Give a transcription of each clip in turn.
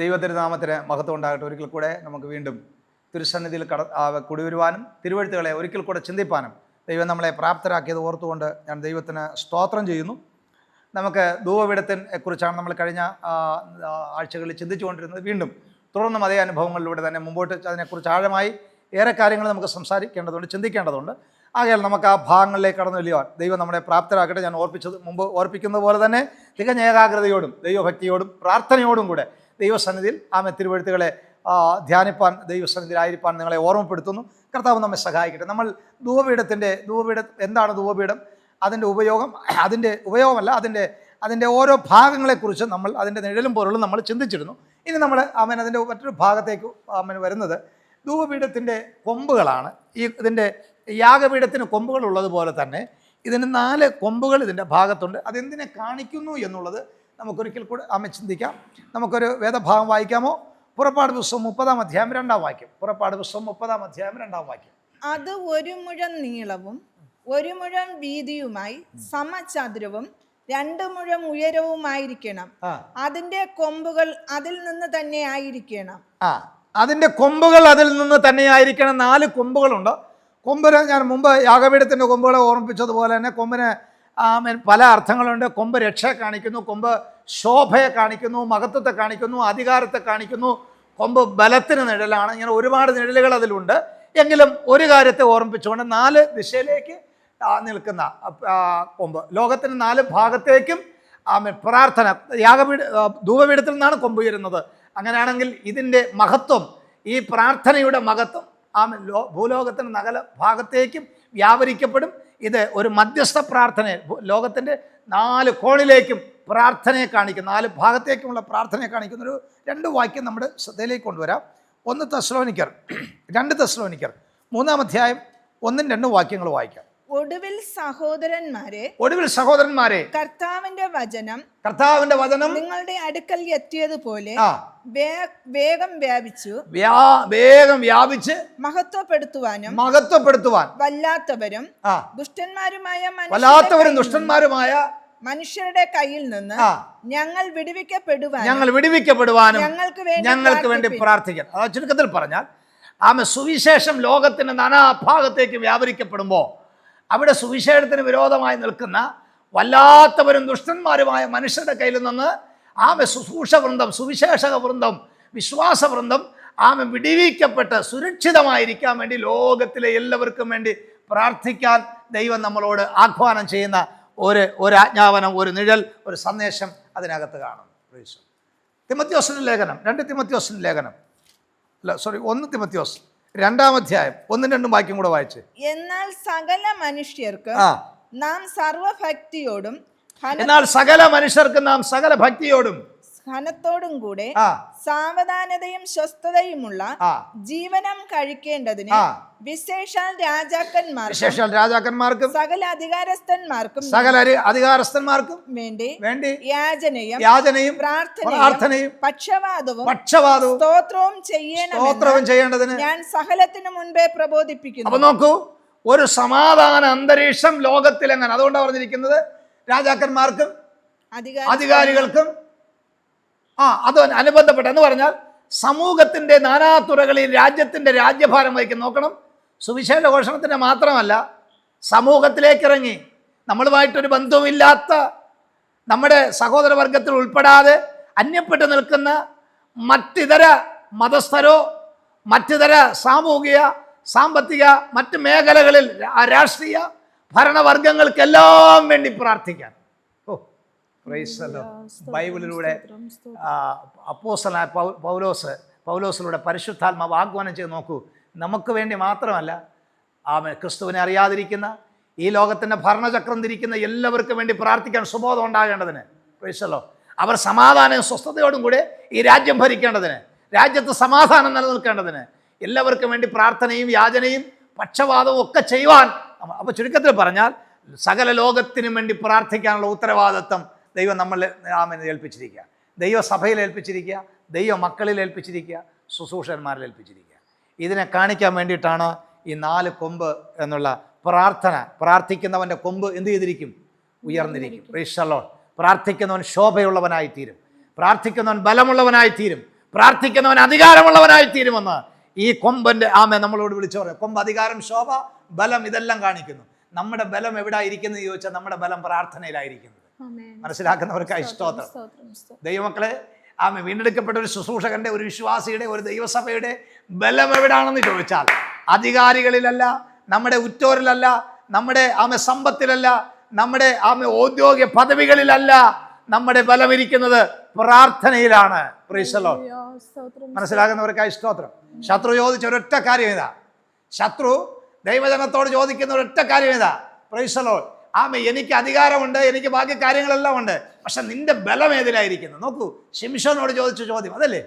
ദൈവത്തിരുനാമത്തിന് മഹത്വം ഉണ്ടാകട്ടെ. ഒരിക്കൽ കൂടെ നമുക്ക് വീണ്ടും തിരുസന്നിധിയിൽ കട കുടിവരുവാനും തിരുവഴുത്തുകളെ ഒരിക്കൽ കൂടെ ചിന്തിപ്പാനും ദൈവം നമ്മളെ പ്രാപ്തരാക്കിയത് ഓർത്തുകൊണ്ട് ഞാൻ ദൈവത്തിന് സ്തോത്രം ചെയ്യുന്നു. നമുക്ക് ധൂവപീഠത്തിനെ കുറിച്ചാണ് നമ്മൾ കഴിഞ്ഞ ആഴ്ചകളിൽ ചിന്തിച്ചുകൊണ്ടിരുന്നത്. വീണ്ടും തുടർന്നും അതേ അനുഭവങ്ങളിലൂടെ തന്നെ മുമ്പോട്ട് അതിനെക്കുറിച്ച് ആഴമായി ഏറെ കാര്യങ്ങൾ നമുക്ക് സംസാരിക്കേണ്ടതുണ്ട് ചിന്തിക്കേണ്ടതുണ്ട്. ആകയാൽ നമുക്ക് ആ ഭാഗങ്ങളിലേക്ക് കടന്നു വലിയവാൻ ദൈവം നമ്മളെ പ്രാപ്തരാക്കട്ടെ. ഞാൻ ഓർപ്പിച്ചത് മുമ്പ് ഓർപ്പിക്കുന്നത് പോലെ തന്നെ തികഞ്ഞ ഏകാഗ്രതയോടും ദൈവഭക്തിയോടും പ്രാർത്ഥനയോടും കൂടെ ദൈവസന്നിധിയിൽ ആമെ തിരുവഴുത്തുകളെ ധ്യാനിപ്പാൻ ദൈവസന്നിധിയിലായിരിക്കാൻ നിങ്ങളെ ഓർമ്മപ്പെടുത്തുന്നു. കർത്താവ് നമ്മെ സഹായിക്കട്ടെ. നമ്മൾ ധൂവപീഠത്തിന്റെ ധൂവപീഠം എന്താണ് ധൂവപീഠം അതിന്റെ ഉപയോഗം അതിന്റെ ഉപയോഗമല്ല അതിന്റെ അതിന്റെ ഓരോ ഭാഗങ്ങളെക്കുറിച്ച് നമ്മൾ അതിന്റെ നിഴലും പൊരുളും നമ്മൾ ചിന്തിച്ചിരുന്നു. ഇനി നമ്മൾ അവൻ അതിന്റെ മറ്റൊരു ഭാഗത്തേക്ക് അവൻ വരുന്നത്. ധൂവപീഠത്തിന്റെ കൊമ്പുകളാണ്. ഈ ഇതിന്റെ യാഗപീഠത്തിന് കൊമ്പുകൾ ഉള്ളതുപോലെ തന്നെ ഇതിന് നാല് കൊമ്പുകൾ ഇതിന്റെ ഭാഗത്തുണ്ട്. അതെന്തിനെ കാണിക്കുന്നു എന്നുള്ളത് നമുക്കൊരിക്കൽ കൂടെ അമ്മ ചിന്തിക്കാം. നമുക്കൊരു വേദഭാഗം വായിക്കാമോ? പുറപ്പാട് പുസ്തകം മുപ്പതാം അധ്യായം രണ്ടാം വാക്യം. പുറപ്പാട് പുസ്തകം മുപ്പതാം അധ്യായം രണ്ടാം വാക്യം. അത് ഒരു മുഴം നീളവും ഒരു മുഴം വീതിയുമായി സമചതുരവും രണ്ട് മുഴം ഉയരവുമായിരിക്കണം. അതിന്റെ കൊമ്പുകൾ അതിൽ നിന്ന് തന്നെ ആയിരിക്കണം. ആ. അതിന്റെ കൊമ്പുകൾ അതിൽ നിന്ന് തന്നെ ആയിരിക്കണം. നാല് കൊമ്പുകളുണ്ട്. കൊമ്പിന് ഞാൻ മുമ്പ് യാഗപീഠത്തിന്റെ കൊമ്പുകളെ ഓർമ്മിപ്പിച്ചതുപോലെ തന്നെ കൊമ്പിന് പല അർത്ഥങ്ങളുണ്ട്. കൊമ്പ് രക്ഷയെ കാണിക്കുന്നു കൊമ്പ് ശോഭയെ കാണിക്കുന്നു മഹത്വത്തെ കാണിക്കുന്നു അധികാരത്തെ കാണിക്കുന്നു. കൊമ്പ് ബലത്തിന് നിഴലാണ്. ഇങ്ങനെ ഒരുപാട് നിഴലുകൾ അതിലുണ്ട്. എങ്കിലും ഒരു കാര്യത്തെ ഓർമ്മിപ്പിച്ചുകൊണ്ട് നാല് ദിശയിലേക്ക് നിൽക്കുന്ന കൊമ്പ്. ലോകത്തിന്റെ നാല് ഭാഗത്തേക്കും ആമേൻ പ്രാർത്ഥന. യാഗപീഠ ധൂപപീഠത്തിൽ നിന്നാണ് കൊമ്പ് ഉയരുന്നത്. അങ്ങനെയാണെങ്കിൽ ഇതിന്റെ മഹത്വം ഈ പ്രാർത്ഥനയുടെ മഹത്വം ആമേൻ ലോ ഭൂലോകത്തിന്റെ നഗല ഭാഗത്തേക്കും വ്യാപരിക്കപ്പെടും. ഇത് ഒരു മധ്യസ്ഥ പ്രാർത്ഥന ലോകത്തിന്റെ നാല് കോണിലേക്കും പ്രാർത്ഥനയെ കാണിക്കും നാല് ഭാഗത്തേക്കുമുള്ള പ്രാർത്ഥനയെ കാണിക്കുന്ന ഒരു രണ്ട് വാക്യം നമ്മുടെ ശ്രദ്ധയിലേക്ക് കൊണ്ടുവരാം. ഒന്ന് തെസ്ലോനിക്കർ രണ്ട് തെസ്ലോനിക്കർ മൂന്നാം അധ്യായം ഒന്നും രണ്ടും വാക്യങ്ങൾ വായിക്കാം. ഒടുവിൽ സഹോദരന്മാരെ ഒടുവിൽ സഹോദരന്മാരെ കർത്താവിന്റെ വചനം കർത്താവിന്റെ വചനം നിങ്ങളുടെ അടുക്കൽ എത്തിയതുപോലെ വേഗം വ്യാപിച്ചു. വേഗം വ്യാപിച്ച് മഹത്വപ്പെടുത്തുവാനും മഹത്വപ്പെടുത്തുവാൻ. വല്ലാത്തവരും ദുഷ്ടന്മാരുമായ മനുഷ്യരുടെ വല്ലാത്തവരും കയ്യിൽ നിന്ന് ദുഷ്ടന്മാരുമായ മനുഷ്യരുടെ കയ്യിൽ നിന്ന് ഞങ്ങൾ വിടുവിക്കപ്പെടുവാൻ ഞങ്ങൾ വിടുവിക്കപ്പെടുവാനും ഞങ്ങൾക്ക് വേണ്ടി ഞങ്ങൾക്ക് വേണ്ടി പ്രാർത്ഥിക്കാം അതാ ചുരുക്കത്തിൽ പറഞ്ഞാൽ ആമ സുവിശേഷം ലോകത്തിന്റെ നാനാഭാഗത്തേക്ക് വ്യാപരിക്കപ്പെടുമ്പോൾ അവിടെ സുവിശേഷത്തിന് വിരോധമായി നിൽക്കുന്ന വല്ലാത്തവരും ദുഷ്ടന്മാരുമായ മനുഷ്യരുടെ കയ്യിൽ നിന്ന് ആമെ ശുശ്രൂഷ വൃന്ദം സുവിശേഷക വൃന്ദം വിശ്വാസ വൃന്ദം ആമെ വിടിവിക്കപ്പെട്ട് സുരക്ഷിതമായിരിക്കാൻ വേണ്ടി ലോകത്തിലെ എല്ലാവർക്കും വേണ്ടി പ്രാർത്ഥിക്കാൻ ദൈവം നമ്മളോട് ആഹ്വാനം ചെയ്യുന്ന ഒരു ഒരു ആജ്ഞാപനം ഒരു നിഴൽ ഒരു സന്ദേശം അതിനകത്ത് കാണും. തിമത്യോസിന്റെ ലേഖനം രണ്ട് തിമത്യോസിന്റെ ലേഖനം. അല്ല സോറി ഒന്ന് തിമത്യോസ്. രണ്ടാം അധ്യായം ഒന്നും രണ്ടും വാക്യം കൂടെ വായിച്ച്. എന്നാൽ സകല മനുഷ്യർക്ക് നാം സർവഭക്തിയോടും എന്നാൽ സകല മനുഷ്യർക്ക് നാം സകല ഭക്തിയോടും ഘനത്തോടും കൂടെ സാവധാനതയും സ്വസ്ഥതയുമുള്ള ജീവനം കഴിക്കേണ്ടതിന് വിശേഷാൽ രാജാക്കന്മാർ വിശേഷാൽ രാജാക്കന്മാർക്കും സകല അധികാരസ്ഥന്മാർക്കും സകല അധികാരസ്ഥന്മാർക്കും വേണ്ടി വേണ്ടി യാചനയും യാചനയും പ്രാർത്ഥനയും പക്ഷവാദവും പക്ഷവാദവും സ്തോത്രവും ചെയ്യണം സ്തോത്രവും ചെയ്യേണ്ടതിന് ഞാൻ സകലത്തിനു മുൻപേ പ്രബോധിപ്പിക്കുന്നു. അപ്പൊ നോക്കൂ ഒരു സമാധാന അന്തരീക്ഷം ലോകത്തിൽ എങ്ങനെ അതുകൊണ്ടാണ് പറഞ്ഞിരിക്കുന്നത് രാജാക്കന്മാർക്കും അധികാര അധികാരികൾക്കും ആ അത് അനുബന്ധപ്പെട്ട എന്ന് പറഞ്ഞാൽ സമൂഹത്തിന്റെ നാനാതുറകളിൽ രാജ്യത്തിന്റെ രാജ്യഭാരം വഹിക്കും നോക്കണം. സുവിശേഷ ഘോഷണത്തിന്റെ മാത്രമല്ല സമൂഹത്തിലേക്ക് ഇറങ്ങി നമ്മളുമായിട്ടൊരു ബന്ധവുമില്ലാത്ത നമ്മുടെ സഹോദരവർഗത്തിൽ ഉൾപ്പെടാതെ അന്യപ്പെട്ടു നിൽക്കുന്ന മറ്റിതര മതസ്ഥരോ മറ്റിതര സാമൂഹിക സാമ്പത്തിക മറ്റ് മേഖലകളിൽ രാഷ്ട്രീയ ഭരണവർഗങ്ങൾക്കെല്ലാം വേണ്ടി പ്രാർത്ഥിക്കാൻ പ്രൈസല്ലോ ബൈബിളിലൂടെ അപ്പോസല പൗലോസ് പൗലോസിലൂടെ പരിശുദ്ധാത്മാവ് ആഹ്വാനം ചെയ്ത് നോക്കൂ. നമുക്ക് വേണ്ടി മാത്രമല്ല ആമ ക്രിസ്തുവിനെ അറിയാതിരിക്കുന്ന ഈ ലോകത്തിന്റെ ഭരണചക്രം തിരിക്കുന്ന എല്ലാവർക്കും വേണ്ടി പ്രാർത്ഥിക്കാൻ സുബോധം ഉണ്ടാകേണ്ടതിന്. പ്രൈസല്ലോ അവർ സമാധാനവും സ്വസ്ഥതയോടും കൂടെ ഈ രാജ്യം ഭരിക്കേണ്ടതിന് രാജ്യത്ത് സമാധാനം നിലനിൽക്കേണ്ടതിന് എല്ലാവർക്കും വേണ്ടി പ്രാർത്ഥനയും യാചനയും പക്ഷപാതവും ഒക്കെ ചെയ്യുവാൻ. അപ്പോൾ ചുരുക്കത്തിൽ പറഞ്ഞാൽ സകല ലോകത്തിനും വേണ്ടി പ്രാർത്ഥിക്കാനുള്ള ഉത്തരവാദിത്വം ദൈവം നമ്മളെ ആമനെ ഏൽപ്പിച്ചിരിക്കുക. ദൈവസഭയിൽ ഏൽപ്പിച്ചിരിക്കുക ദൈവ മക്കളിൽ ഏൽപ്പിച്ചിരിക്കുക ശുശ്രൂഷന്മാരിൽ ഏൽപ്പിച്ചിരിക്കുക. ഇതിനെ കാണിക്കാൻ വേണ്ടിയിട്ടാണ് ഈ നാല് കൊമ്പ് എന്നുള്ള പ്രാർത്ഥന. പ്രാർത്ഥിക്കുന്നവന്റെ കൊമ്പ് എന്ത് ചെയ്തിരിക്കും? ഉയർന്നിരിക്കും. റീഷലോൺ പ്രാർത്ഥിക്കുന്നവൻ ശോഭയുള്ളവനായി തീരും പ്രാർത്ഥിക്കുന്നവൻ ബലമുള്ളവനായി തീരും പ്രാർത്ഥിക്കുന്നവൻ അധികാരമുള്ളവനായി തീരുമെന്ന് ഈ കൊമ്പന്റെ ആമേ നമ്മളോട് വിളിച്ചു പറയും. കൊമ്പ് അധികാരം ശോഭ ബലം ഇതെല്ലാം കാണിക്കുന്നു. നമ്മുടെ ബലം എവിടെ ഇരിക്കുന്നത് ചോദിച്ചാൽ നമ്മുടെ ബലം പ്രാർത്ഥനയിലായിരിക്കുന്നു. മനസ്സിലാക്കുന്നവർക്കായി സ്തോത്രം. ദൈവമക്കളെ ആമ വീണ്ടെടുക്കപ്പെട്ട ഒരു ശുശ്രൂഷകന്റെ ഒരു വിശ്വാസിയുടെ ഒരു ദൈവസഭയുടെ ബലം എവിടാണെന്ന് ചോദിച്ചാൽ അധികാരികളിലല്ല നമ്മുടെ ഉറ്റോരിലല്ല നമ്മുടെ ആമ സമ്പത്തിലല്ല നമ്മുടെ ആമ ഔദ്യോഗിക പദവികളിലല്ല നമ്മുടെ ബലമിരിക്കുന്നത് പ്രാർത്ഥനയിലാണ്. പ്രീശലോ. മനസ്സിലാകുന്നവർക്കായി സ്തോത്രം ശത്രു ചോദിച്ച ഒരൊറ്റ കാര്യം ഇതാ. ശത്രു ദൈവജനത്തോട് ചോദിക്കുന്ന ഒരൊറ്റ കാര്യം ഇതാ. പ്രൈസലോ ആമ എനിക്ക് അധികാരമുണ്ട് എനിക്ക് ബാക്കി കാര്യങ്ങളെല്ലാം ഉണ്ട്. പക്ഷെ നിന്റെ ബലം ഏതിലായിരിക്കുന്നു? നോക്കൂ ശിംഷോനോട് ചോദിച്ച ചോദ്യം അതല്ലേ?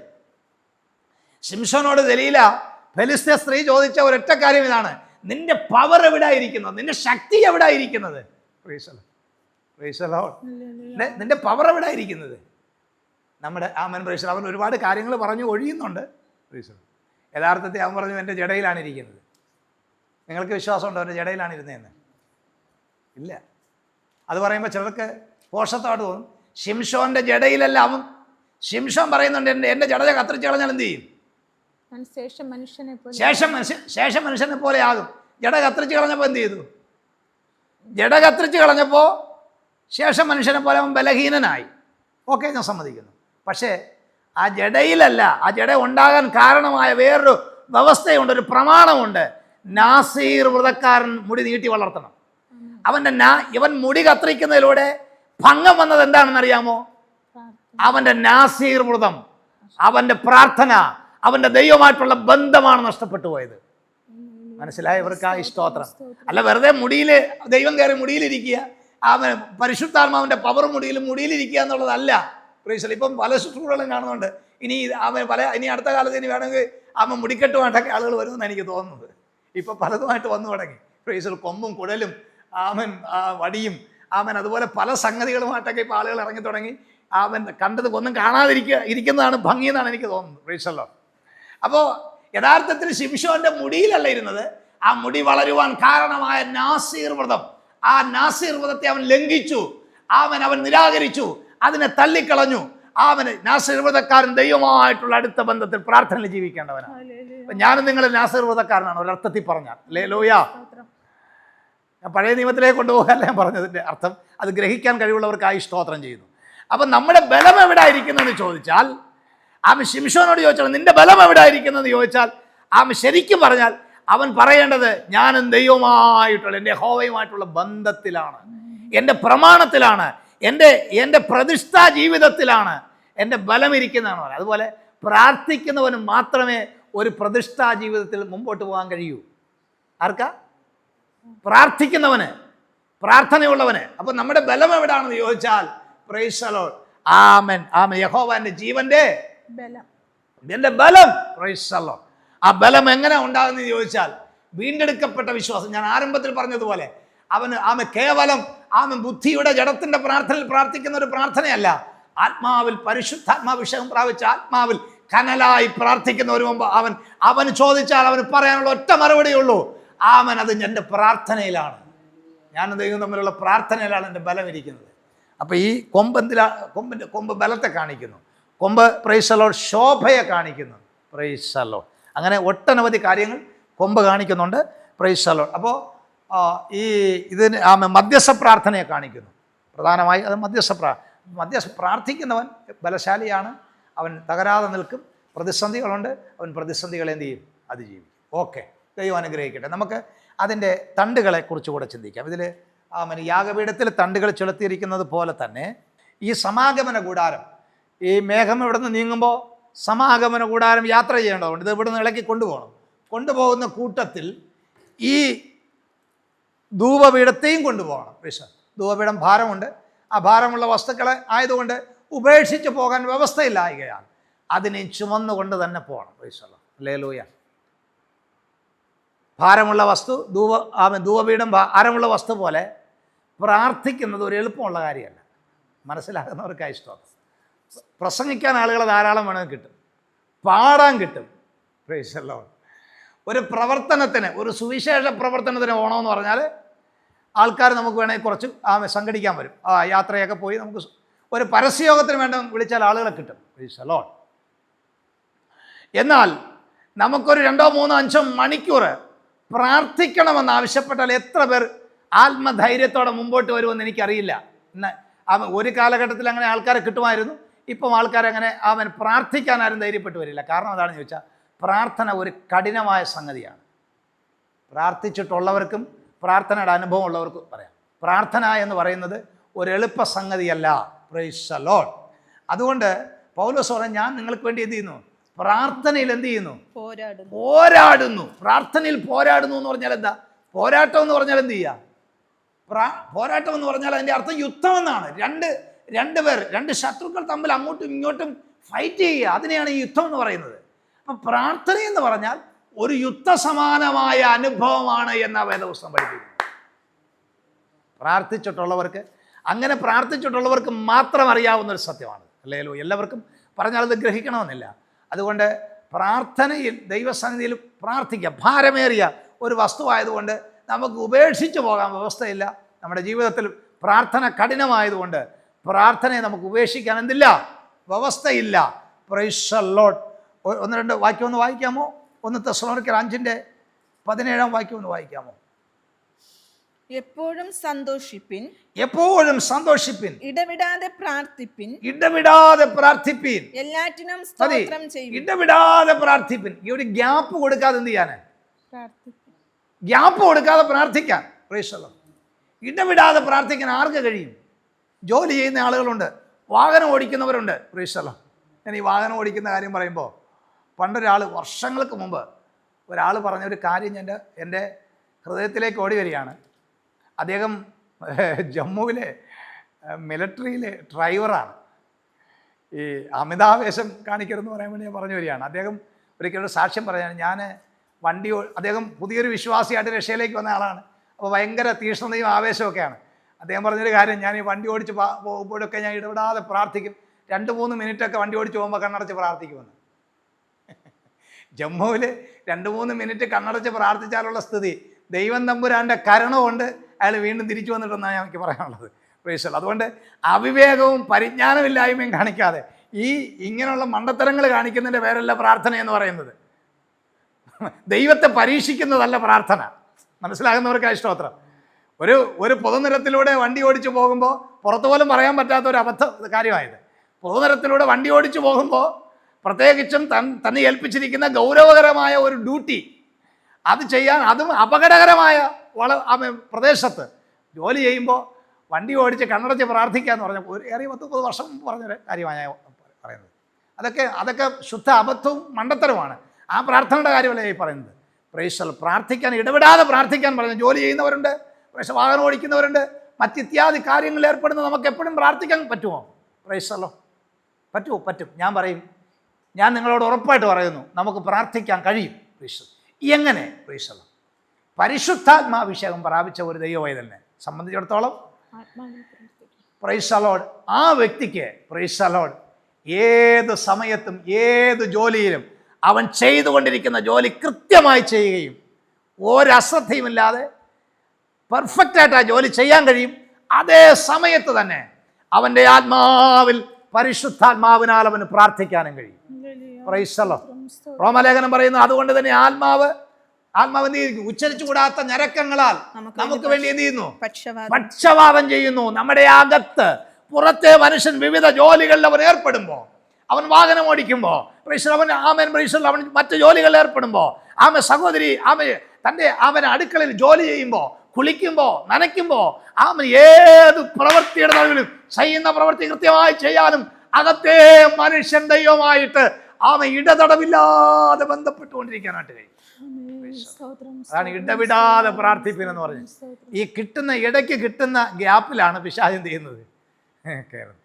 ശിംഷോനോട് ദലീല ഫെലിസ്തീയ സ്ത്രീ ചോദിച്ച ഒരൊറ്റ കാര്യം ഇതാണ്. നിന്റെ പവർ എവിടെ ഇരിക്കുന്നത് നിന്റെ ശക്തി എവിടെ ഇരിക്കുന്നത്. നിന്റെ പവർ എവിടെ ഇരിക്കുന്നത് നമ്മുടെ ആമൻ പ്രേഷർ അവൻ ഒരുപാട് കാര്യങ്ങൾ പറഞ്ഞു ഒഴിയുന്നുണ്ട്. യഥാർത്ഥത്തിൽ അവൻ പറഞ്ഞു എന്റെ ജടയിലാണ് ഇരിക്കുന്നത് നിങ്ങൾക്ക് വിശ്വാസമുണ്ടോ? എന്റെ ജടയിലാണ് ഇരുന്നതെന്ന് ഇല്ല. അത് പറയുമ്പോൾ ചിലർക്ക് പോഷത്തോട്ട് തോന്നും. ഷിംഷോന്റെ ജടയിലല്ല അവൻ. ഷിംഷോൻ പറയുന്നുണ്ട് എന്റെ എന്റെ ജട കത്തിരിച്ച് കളഞ്ഞാൽ എന്ത് ചെയ്യും? ശേഷം മനുഷ്യൻ ശേഷം മനുഷ്യനെ പോലെ ആകും. ജട കത്തിരിച്ച് കളഞ്ഞപ്പോൾ എന്ത് ചെയ്തു? ജട കത്തിരിച്ച് കളഞ്ഞപ്പോൾ ശേഷം മനുഷ്യനെ പോലെ അവൻ ബലഹീനനായി. ഓക്കെ ഞാൻ സമ്മതിക്കുന്നു. പക്ഷേ ആ ജടയിലല്ല ആ ജട ഉണ്ടാകാൻ കാരണമായ വേറൊരു വ്യവസ്ഥയുണ്ട് ഒരു പ്രമാണമുണ്ട്. നാസീർ വ്രതക്കാരൻ മുടി നീട്ടി വളർത്തണം. അവന്റെ നാ ഇവൻ മുടി കത്തിരിക്കുന്നതിലൂടെ ഭംഗം വന്നത് എന്താണെന്ന് അറിയാമോ? പ്രാർത്ഥന. അവന്റെ നാസീർ വ്രതം അവന്റെ പ്രാർത്ഥന അവന്റെ ദൈവമായിട്ടുള്ള ബന്ധമാണ് നഷ്ടപ്പെട്ടു പോയത്. മനസ്സിലായ? ഇവർക്ക് ആ സ്തോത്രം അല്ല വെറുതെ മുടിയിൽ ദൈവം കയറി മുടിയിലിരിക്കുക അവൻ പരിശുദ്ധാത്മാവിന്റെ പവർ മുടിയിൽ മുടിയിലിരിക്കുക എന്നുള്ളതല്ല. പ്രീശൽ ഇപ്പം പല ശുശ്രൂഷകളും കാണുന്നുണ്ട്. ഇനി അവൻ പല ഇനി അടുത്ത കാലത്ത് ഇനി വേണമെങ്കിൽ അവൻ മുടിക്കെട്ടുമായിട്ടൊക്കെ ആളുകൾ വരുമെന്ന് എനിക്ക് തോന്നുന്നത്. ഇപ്പം പലതുമായിട്ട് വന്നു തുടങ്ങി. പ്രീശൽ കൊമ്പും കുഴലും ആമൻ ആ, വടിയും ആമൻ അതുപോലെ പല സംഗതികളുമായിട്ടൊക്കെ ഇപ്പോൾ ആളുകൾ ഇറങ്ങി തുടങ്ങി. അവൻ കണ്ടത് ഒന്നും കാണാതിരിക്കുക ഇരിക്കുന്നതാണ് ഭംഗിയെന്നാണ് എനിക്ക് തോന്നുന്നത്. റീസല്ലോ. അപ്പോൾ യഥാർത്ഥത്തിൽ ശിംഷോന്റെ മുടിയിലല്ല ഇരുന്നത്. ആ മുടി വളരുവാൻ കാരണമായ നാസീർ വ്രതം. ആ നാസീർ വ്രതത്തെ അവൻ ലംഘിച്ചു. അവൻ അവൻ നിരാകരിച്ചു. അതിനെ തള്ളിക്കളഞ്ഞു. അവന് നാസീർ വ്രതക്കാരൻ ദൈവമായിട്ടുള്ള അടുത്ത ബന്ധത്തിൽ പ്രാർത്ഥനയിൽ ജീവിക്കേണ്ടവനാണ്. ഞാനും നിങ്ങൾ നാസീർ വ്രതക്കാരനാണ് ഒരർത്ഥത്തിൽ പറഞ്ഞാൽ. ലേ ലോയാ പഴയ നിയമത്തിലേക്ക് കൊണ്ടുപോകാല്ല ഞാൻ പറഞ്ഞതിന്റെ അർത്ഥം. അത് ഗ്രഹിക്കാൻ കഴിവുള്ളവർക്കായി സ്തോത്രം ചെയ്യുന്നു. അപ്പം നമ്മുടെ ബലം എവിടെ ഇരിക്കുന്നതെന്ന് ചോദിച്ചാൽ ആ ശിംഷോനോട് ചോദിച്ചാൽ നിന്റെ ബലം എവിടെ ഇരിക്കുന്നതെന്ന് ചോദിച്ചാൽ ആ ശരിക്കും പറഞ്ഞാൽ അവൻ പറയേണ്ടത് ഞാനും ദൈവമായിട്ടുള്ള എന്റെ ഹോവയുമായിട്ടുള്ള ബന്ധത്തിലാണ്. എന്റെ പ്രമാണത്തിലാണ്. എന്റെ എന്റെ പ്രതിഷ്ഠാ ജീവിതത്തിലാണ് എന്റെ ബലം ഇരിക്കുന്നതാണ് പറയുന്നത്. അതുപോലെ പ്രാർത്ഥിക്കുന്നവന് മാത്രമേ ഒരു പ്രതിഷ്ഠാ ജീവിതത്തിൽ മുമ്പോട്ട് പോകാൻ കഴിയൂ. ആർക്കാ? പ്രാർത്ഥിക്കുന്നവന് പ്രാർത്ഥനയുള്ളവന്. അപ്പൊ നമ്മുടെ ബലം എവിടാണെന്ന് ചോദിച്ചാൽ പ്രൈസലോൾ ആമൻ. ആമൻ. യഹോവാന്റെ ജീവന്റെ ബലം. എന്റെ ബലം. പ്രൈസലോൾ ആ ബലം എങ്ങനെ ഉണ്ടാകുന്നത് ചോദിച്ചാൽ വീണ്ടെടുക്കപ്പെട്ട വിശ്വാസം. ഞാൻ ആരംഭത്തിൽ പറഞ്ഞതുപോലെ അവന് ആമ കേവലം ആമ ബുദ്ധിയുടെ ജഡത്തിന്റെ പ്രാർത്ഥനയിൽ പ്രാർത്ഥിക്കുന്ന ഒരു പ്രാർത്ഥനയല്ല. ആത്മാവിൽ പരിശുദ്ധാത്മാഭിഷേകം പ്രാപിച്ച ആത്മാവിൽ കനലായി പ്രാർത്ഥിക്കുന്ന ഒരു മുമ്പ് അവൻ അവന് ചോദിച്ചാൽ അവന് പറയാനുള്ള ഒറ്റ മറുപടിയുള്ളൂ ആമൻ അത് എന്റെ പ്രാർത്ഥനയിലാണ്. ഞാനും ദൈവം തമ്മിലുള്ള പ്രാർത്ഥനയിലാണ് എന്റെ ബലം ഇരിക്കുന്നത്. അപ്പോൾ ഈ കൊമ്പെന്തിലാ കൊമ്പിന്റെ കൊമ്പ് ബലത്തെ കാണിക്കുന്നു. കൊമ്പ് പ്രൈസലോ ശോഭയെ കാണിക്കുന്നു. പ്രൈസലോ അങ്ങനെ ഒട്ടനവധി കാര്യങ്ങൾ കൊമ്പ് കാണിക്കുന്നുണ്ട്. പ്രൈസലോ അപ്പോൾ ഈ ഇതിന് ആ മധ്യസ്ഥ പ്രാർത്ഥനയെ കാണിക്കുന്നു. പ്രധാനമായി അത് മധ്യസ്ഥ പ്രാ മധ്യസ്ഥ പ്രാർത്ഥിക്കുന്നവൻ ബലശാലിയാണ്. അവൻ തകരാതെ നിൽക്കും. പ്രതിസന്ധികളുണ്ട്. അവൻ പ്രതിസന്ധികളെ എന്ത് ചെയ്യും? അതിജീവിക്കും. ഓക്കെ ദൈവം അനുഗ്രഹിക്കട്ടെ. നമുക്ക് അതിന്റെ തണ്ടുകളെ കുറിച്ച് കൂടെ ചിന്തിക്കാം. ഇതിൽ ആമന് യാഗപീഠത്തിൽ തണ്ടുകൾ ചെലുത്തിയിരിക്കുന്നത് പോലെ തന്നെ ഈ സമാഗമന കൂടാരം ഈ മേഘം ഇവിടെ നിന്ന് നീങ്ങുമ്പോൾ സമാഗമന കൂടാരം യാത്ര ചെയ്യേണ്ടതുണ്ട്. ഇത് ഇവിടെ നിന്ന് ഇളക്കി കൊണ്ടുപോകണം. കൊണ്ടുപോകുന്ന കൂട്ടത്തിൽ ഈ ധൂപപീഠത്തെയും കൊണ്ടുപോകണം. വിഷ ധൂപപീഠം ഭാരമുണ്ട്. ആ ഭാരമുള്ള വസ്തുക്കളെ ആയതുകൊണ്ട് ഉപേക്ഷിച്ച് പോകാൻ വ്യവസ്ഥയില്ലായികയാണ് അതിനെ ചുമന്നുകൊണ്ട് തന്നെ പോകണം. വിശ്വലം ലേലൂയ ഭാരമുള്ള വസ്തു ധൂവ ആ ധൂവപീഠം ഭാരമുള്ള വസ്തു പോലെ പ്രാർത്ഥിക്കുന്നത് ഒരു എളുപ്പമുള്ള കാര്യമല്ല. മനസ്സിലാകുന്നവർക്കായി ഇഷ്ടം പ്രസംഗിക്കാൻ ആളുകളെ ധാരാളം വേണമെങ്കിൽ കിട്ടും. പാടാൻ കിട്ടും. പ്രൈസല്ലോ ഒരു പ്രവർത്തനത്തിന് ഒരു സുവിശേഷ പ്രവർത്തനത്തിന് ഓണമെന്ന് പറഞ്ഞാൽ ആൾക്കാർ നമുക്ക് വേണമെങ്കിൽ കുറച്ച് ആ സംഘടിക്കാൻ വരും. ആ യാത്രയൊക്കെ പോയി നമുക്ക് ഒരു പരസ്യയോഗത്തിന് വേണ്ട വിളിച്ചാൽ ആളുകളെ കിട്ടും. പ്രൈസലോ എന്നാൽ നമുക്കൊരു രണ്ടോ മൂന്നോ അഞ്ചോ മണിക്കൂർ പ്രാർത്ഥിക്കണമെന്ന് ആവശ്യപ്പെട്ടാൽ എത്ര പേർ ആത്മധൈര്യത്തോടെ മുമ്പോട്ട് വരുമെന്ന് എനിക്കറിയില്ല. അവൻ ഒരു കാലഘട്ടത്തിൽ അങ്ങനെ ആൾക്കാരെ കിട്ടുമായിരുന്നു. ഇപ്പം ആൾക്കാരങ്ങനെ അവൻ പ്രാർത്ഥിക്കാൻ ആരും ധൈര്യപ്പെട്ട് വരില്ല. കാരണം അതാണെന്ന് ചോദിച്ചാൽ പ്രാർത്ഥന ഒരു കഠിനമായ സംഗതിയാണ്. പ്രാർത്ഥിച്ചിട്ടുള്ളവർക്കും പ്രാർത്ഥനയുടെ അനുഭവം ഉള്ളവർക്കും പറയാം. പ്രാർത്ഥന എന്ന് പറയുന്നത് ഒരു എളുപ്പ സംഗതിയല്ല. പ്രൈസ് ലോഡ് അതുകൊണ്ട് പൗലോസ് പറയാൻ ഞാൻ നിങ്ങൾക്ക് വേണ്ടി എന്ത് ചെയ്യുന്നു? പ്രാർത്ഥനയിൽ എന്ത് ചെയ്യുന്നു? പോരാടുന്നു. പോരാടുന്നു. പ്രാർത്ഥനയിൽ പോരാടുന്നു എന്ന് പറഞ്ഞാൽ എന്താ? പോരാട്ടം എന്ന് പറഞ്ഞാൽ എന്ത് ചെയ്യുക പോരാട്ടം എന്ന് പറഞ്ഞാൽ അതിന്റെ അർത്ഥം യുദ്ധം എന്നാണ്. രണ്ട് രണ്ട് പേർ രണ്ട് ശത്രുക്കൾ തമ്മിൽ അങ്ങോട്ടും ഇങ്ങോട്ടും ഫൈറ്റ് ചെയ്യുക. അതിനെയാണ് ഈ യുദ്ധം എന്ന് പറയുന്നത്. അപ്പം പ്രാർത്ഥന എന്ന് പറഞ്ഞാൽ ഒരു യുദ്ധസമാനമായ അനുഭവമാണ് എന്ന വേദപുസ്തകം പഠിപ്പിക്കുന്നത് പ്രാർത്ഥിച്ചിട്ടുള്ളവർക്ക് അങ്ങനെ പ്രാർത്ഥിച്ചിട്ടുള്ളവർക്ക് മാത്രം അറിയാവുന്ന ഒരു സത്യമാണ്. അല്ലേലോ എല്ലാവർക്കും പറഞ്ഞാൽ അത് ഗ്രഹിക്കണമെന്നില്ല. അതുകൊണ്ട് പ്രാർത്ഥനയിൽ ദൈവസന്നിധിയിൽ പ്രാർത്ഥിക്കുക. ഭാരമേറിയ ഒരു വസ്തുവായതുകൊണ്ട് നമുക്ക് ഉപേക്ഷിച്ചു പോകാൻ വ്യവസ്ഥയില്ല. നമ്മുടെ ജീവിതത്തിൽ പ്രാർത്ഥന കഠിനമായതുകൊണ്ട് പ്രാർത്ഥനയെ നമുക്ക് ഉപേക്ഷിക്കാൻ എന്തില്ല? വ്യവസ്ഥയില്ല. പ്രൈസ് ലോഡ് ഒന്ന് രണ്ട് വാക്യം ഒന്ന് വായിക്കാമോ? ഒന്ന് തെസ്ലോണിക്കൽ അഞ്ചിന്റെ പതിനേഴാം വാക്യം ഒന്ന് വായിക്കാമോ? എപ്പോഴും സന്തോഷിപ്പിൻ. എപ്പോഴും സന്തോഷിപ്പിൻ. ഇടവിടാതെ പ്രാർത്ഥിപ്പിൻ. ഇടവിടാതെ പ്രാർത്ഥിപ്പിൻ. എല്ലാറ്റിനും സ്തോത്രം ചെയ്യും. ഇടവിടാതെ പ്രാർത്ഥിപ്പിൻ. ഈ ഒരു ഗ്യാപ്പ് കൊടുക്കാതെ എന്ത് ചെയ്യാൻ? ഗ്യാപ്പ് കൊടുക്കാതെ പ്രാർത്ഥിക്കാൻ. പ്രേക്ഷല്ലോ ഇടവിടാതെ പ്രാർത്ഥിക്കാൻ ആർക്ക് കഴിയും? ജോലി ചെയ്യുന്ന ആളുകളുണ്ട്. വാഹനം ഓടിക്കുന്നവരുണ്ട്. പ്രേക്ഷല്ലോ ഞാൻ ഈ വാഹനം ഓടിക്കുന്ന കാര്യം പറയുമ്പോൾ പണ്ടൊരാൾ വർഷങ്ങൾക്ക് മുമ്പ് ഒരാൾ പറഞ്ഞ ഒരു കാര്യം എന്റെ എന്റെ ഹൃദയത്തിലേക്ക് ഓടി വരികയാണ്. അദ്ദേഹം ജമ്മുവിലെ മിലിറ്ററിയിലെ ഡ്രൈവറാണ്. ഈ അമിതാവേശം കാണിക്കരുതെന്ന് പറയാൻ വേണ്ടി ഞാൻ പറഞ്ഞു വരികയാണ്. അദ്ദേഹം ഒരിക്കലും സാക്ഷ്യം പറയുകയാണ് ഞാൻ വണ്ടി അദ്ദേഹം പുതിയൊരു വിശ്വാസിയായിട്ട് രക്ഷയിലേക്ക് വന്ന ആളാണ്. അപ്പോൾ ഭയങ്കര തീഷ്ണതയും ആവേശമൊക്കെയാണ് അദ്ദേഹം പറഞ്ഞൊരു കാര്യം ഞാൻ ഈ വണ്ടി ഓടിച്ച് പോകുമ്പോഴൊക്കെ ഞാൻ ഇടപെടാതെ പ്രാർത്ഥിക്കും. രണ്ട് മൂന്ന് മിനിറ്റൊക്കെ വണ്ടി ഓടിച്ച് പോകുമ്പോൾ കണ്ണടച്ച് പ്രാർത്ഥിക്കുമെന്ന്. ജമ്മുവിൽ രണ്ട് മൂന്ന് മിനിറ്റ് കണ്ണടച്ച് പ്രാർത്ഥിച്ചാലുള്ള സ്ഥിതി. ദൈവം തമ്പുരാന്റെ കരുണ കൊണ്ട് അയാൾ വീണ്ടും തിരിച്ചു വന്നിട്ടെന്നാണ് എനിക്ക് പറയാനുള്ളത്. പ്രേക്ഷകൾ അതുകൊണ്ട് അവിവേകവും പരിജ്ഞാനമില്ലായ്മയും കാണിക്കാതെ ഈ ഇങ്ങനെയുള്ള മണ്ടത്തരങ്ങൾ കാണിക്കുന്നതിന്റെ പേരല്ല പ്രാർത്ഥന എന്ന് പറയുന്നത്. ദൈവത്തെ പരീക്ഷിക്കുന്നതല്ല പ്രാർത്ഥന. മനസ്സിലാകുന്നവർക്ക് ഇഷ്ടോത്രം ഒരു ഒരു പൊതുനിരത്തിലൂടെ വണ്ടി ഓടിച്ചു പോകുമ്പോൾ പുറത്തു പോലും പറയാൻ പറ്റാത്ത ഒരു അബദ്ധ കാര്യമായത്. പൊതുനിരത്തിലൂടെ വണ്ടി ഓടിച്ചു പോകുമ്പോൾ പ്രത്യേകിച്ചും തൻ തന്നെ ഏൽപ്പിച്ചിരിക്കുന്ന ഗൗരവകരമായ ഒരു ഡ്യൂട്ടി. അത് ചെയ്യാൻ അതും അപകടകരമായ വള ആ പ്രദേശത്ത് ജോലി ചെയ്യുമ്പോൾ വണ്ടി ഓടിച്ച് കണ്ണടച്ച് പ്രാർത്ഥിക്കുക എന്ന് ഒരു ഏറിയ പത്ത് മുപ്പത് വർഷം പറഞ്ഞൊരു കാര്യമാണ് ഞാൻ പറയുന്നത്. അതൊക്കെ അതൊക്കെ ശുദ്ധ അബദ്ധവും മണ്ടത്തരവുമാണ്. ആ പ്രാർത്ഥനയുടെ കാര്യമല്ല ഈ പറയുന്നത്? പ്രേക്ഷൽ പ്രാർത്ഥിക്കാൻ ഇടപെടാതെ പ്രാർത്ഥിക്കാൻ പറഞ്ഞു ജോലി ചെയ്യുന്നവരുണ്ട് പ്രേക്ഷ വാഹനം ഓടിക്കുന്നവരുണ്ട് മറ്റിത്യാദി കാര്യങ്ങളിൽ ഏർപ്പെടുന്ന നമുക്ക് എപ്പോഴും പ്രാർത്ഥിക്കാൻ പറ്റുമോ? പ്രേക്ഷല്ലോ പറ്റുമോ? പറ്റും. ഞാൻ പറയും ഞാൻ നിങ്ങളോട് ഉറപ്പായിട്ട് പറയുന്നു നമുക്ക് പ്രാർത്ഥിക്കാൻ കഴിയും. പ്രീശൽ എങ്ങനെ? പ്രീശൽ പരിശുദ്ധാത്മാഭിഷേകം പ്രാപിച്ച ഒരു ദൈവമായി തന്നെ സംബന്ധിച്ചിടത്തോളം പ്രാർത്ഥിക്കും പ്രൈസലോഡ് ആ വ്യക്തിക്ക് പ്രൈസലോഡ് ഏത് സമയത്തും ഏത് ജോലിയിലും അവൻ ചെയ്തുകൊണ്ടിരിക്കുന്ന ജോലി കൃത്യമായി ചെയ്യുകയും ഒരശ്രദ്ധയുമില്ലാതെ പെർഫെക്റ്റായിട്ട് ആ ജോലി ചെയ്യാൻ കഴിയും. അതേ സമയത്ത് തന്നെ അവന്റെ ആത്മാവിൽ പരിശുദ്ധാത്മാവിനാൽ അവന് പ്രാർത്ഥിക്കാനും കഴിയും. പ്രൈസലോ. റോമലേഖനം പറയുന്നു അതുകൊണ്ട് തന്നെ ആത്മാവ് ആത്മാവ് എന്ത് ഉച്ചരിച്ചുകൂടാത്ത ഞരക്കങ്ങളാൽ നമുക്ക് വേണ്ടി എന്ത് ചെയ്യുന്നു? പക്ഷപാതം. ചെയ്യുന്നു. നമ്മുടെ അകത്ത് പുറത്തെ മനുഷ്യൻ വിവിധ ജോലികളിൽ അവൻ ഏർപ്പെടുമ്പോൾ അവൻ വാഹനം ഓടിക്കുമ്പോൾ പ്രീശ്വർ അവൻ ആമൻ പ്രീശ്വർ അവൻ മറ്റു ജോലികളിൽ ഏർപ്പെടുമ്പോൾ ആമ സഹോദരി ആമ തന്റെ അവൻ അടുക്കളയിൽ ജോലി ചെയ്യുമ്പോൾ കുളിക്കുമ്പോൾ നനയ്ക്കുമ്പോൾ ആമൻ ഏത് പ്രവൃത്തിയുടെ നടുവിലും ചെയ്യുന്ന പ്രവൃത്തി കൃത്യമായി ചെയ്യാനും അകത്തെ മനുഷ്യൻ ദൈവമായിട്ട് ആമ ഇടതടവില്ലാതെ ബന്ധപ്പെട്ടുകൊണ്ടിരിക്കാനായിട്ട് കഴിയും. അതാണ് ഇടവിടാതെ പ്രാർത്ഥിപ്പിനെന്ന് പറഞ്ഞു. ഈ കിട്ടുന്ന ഇടയ്ക്ക് കിട്ടുന്ന ഗ്യാപ്പിലാണ് പിശാചം ചെയ്യുന്നത്? കയറുന്നത്